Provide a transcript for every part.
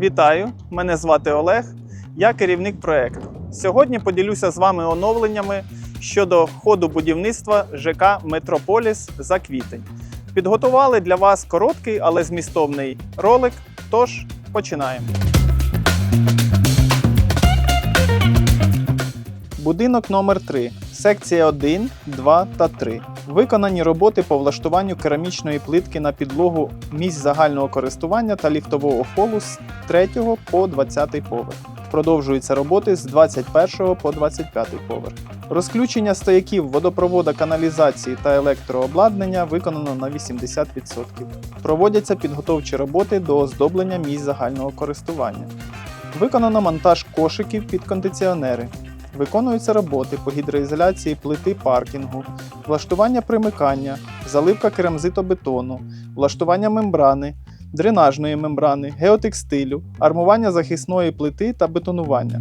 Вітаю! Мене звати Олег. Я керівник проекту. Сьогодні поділюся з вами оновленнями щодо ходу будівництва ЖК Метрополіс за квітень. Підготували для вас короткий, але змістовний ролик. Тож починаємо. Будинок номер 3 секція 1, 2 та 3. Виконані роботи по влаштуванню керамічної плитки на підлогу місць загального користування та ліфтового холу з 3 по 20 поверх. Продовжуються роботи з 21 по 25 поверх. Розключення стояків водопровода каналізації та електрообладнання виконано на 80%. Проводяться підготовчі роботи до оздоблення місць загального користування. Виконано монтаж кошиків під кондиціонери. Виконуються роботи по гідроізоляції плити паркінгу, влаштування примикання, заливка керамзитобетону, влаштування мембрани, дренажної мембрани, геотекстилю, армування захисної плити та бетонування.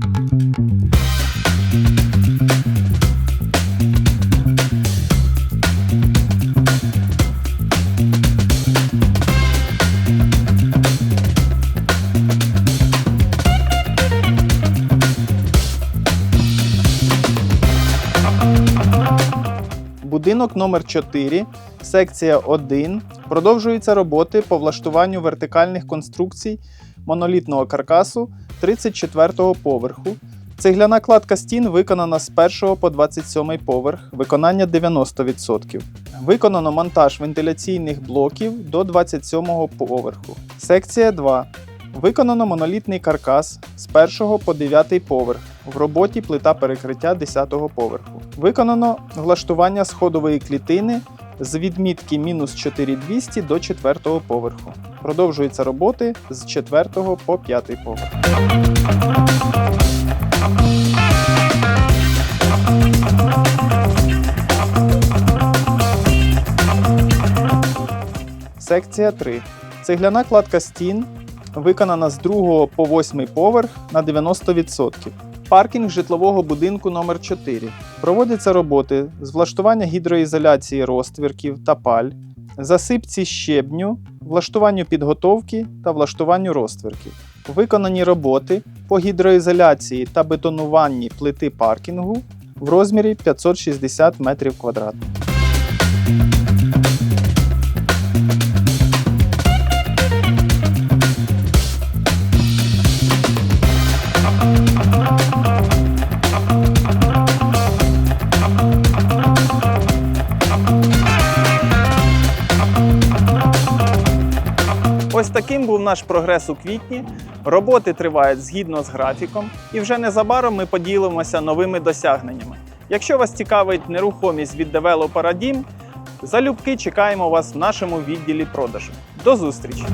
Будинок номер 4 секція 1. Продовжуються роботи по влаштуванню вертикальних конструкцій монолітного каркасу 34-го поверху. Цегляна кладка стін виконана з 1 по 27 поверх, виконання 90%. Виконано монтаж вентиляційних блоків до 27 поверху. Секція 2. Виконано монолітний каркас з 1 по 9 поверх. В роботі плита перекриття 10-го поверху. Виконано влаштування сходової клітини з відмітки мінус 4200 до 4 поверху. Продовжуються роботи з 4 по 5 поверх. Секція 3. Цегляна кладка стін виконана з 2 по 8 поверх на 90% паркінг житлового будинку номер 4 Проводяться роботи з влаштування гідроізоляції розтвірків та паль, засипці щебню, влаштуванню підготовки та влаштуванню розтвірків. Виконані роботи по гідроізоляції та бетонуванні плити паркінгу в розмірі 560 м2. Ось таким був наш прогрес у квітні. Роботи тривають згідно з графіком, і вже незабаром ми поділимося новими досягненнями. Якщо вас цікавить нерухомість від девелопера Дім, залюбки чекаємо вас в нашому відділі продажу. До зустрічі!